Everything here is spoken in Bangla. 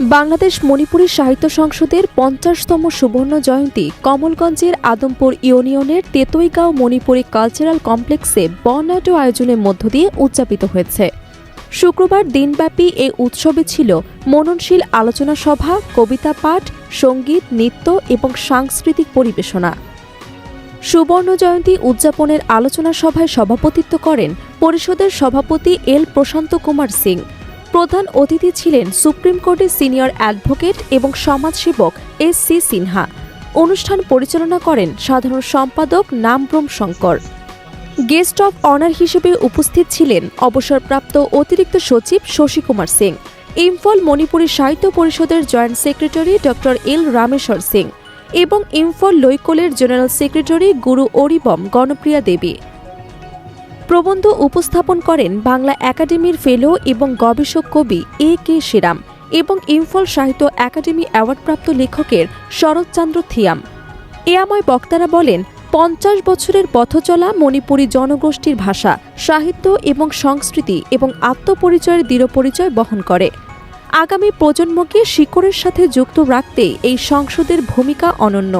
বাংলাদেশ মণিপুরী সাহিত্য সংসদের পঞ্চাশতম সুবর্ণ জয়ন্তী কমলগঞ্জের আদমপুর ইউনিয়নের তেতইগাঁও মণিপুরী কালচারাল কমপ্লেক্সে বর্ণাঢ্য আয়োজনের মধ্য দিয়ে উদযাপিত হয়েছে। শুক্রবার দিনব্যাপী এই উৎসবে ছিল মননশীল আলোচনা সভা, কবিতা পাঠ, সংগীত, নৃত্য এবং সাংস্কৃতিক পরিবেশনা। সুবর্ণ জয়ন্তী উদযাপনের আলোচনা সভায় সভাপতিত্ব করেন পরিষদের সভাপতি এল প্রশান্ত কুমার সিং। প্রধান অতিথি ছিলেন সুপ্রিম কোর্টের সিনিয়র অ্যাডভোকেট এবং সমাজসেবক এস সি সিনহা। অনুষ্ঠান পরিচালনা করেন সাধারণ সম্পাদক Nambram Shankar. Guest of honour হিসেবে উপস্থিত ছিলেন অবসরপ্রাপ্ত অতিরিক্ত সচিব শশী কুমার সিং, ইম্ফল মণিপুরী সাহিত্য পরিষদের joint secretary doctor L Rameshwar Singh এবং ইম্ফল লৈকলের জেনারেল সেক্রেটারি গুরু অরিবম গণপ্রিয়া দেবী। প্রবন্ধ উপস্থাপন করেন বাংলা একাডেমির ফেলো এবং গবেষক কবি এ কে শ্রীরাম এবং ইম্ফল সাহিত্য একাডেমি অ্যাওয়ার্ডপ্রাপ্ত লেখকের শরৎচন্দ্র থিয়াম। এয়াময় বক্তারা বলেন, পঞ্চাশ বছরের পথচলা মণিপুরী জনগোষ্ঠীর ভাষা, সাহিত্য এবং সংস্কৃতি এবং আত্মপরিচয়ের দৃঢ় পরিচয় বহন করে। আগামী প্রজন্মকে শিকড়ের সাথে যুক্ত রাখতে এই সংসদের ভূমিকা অনন্য।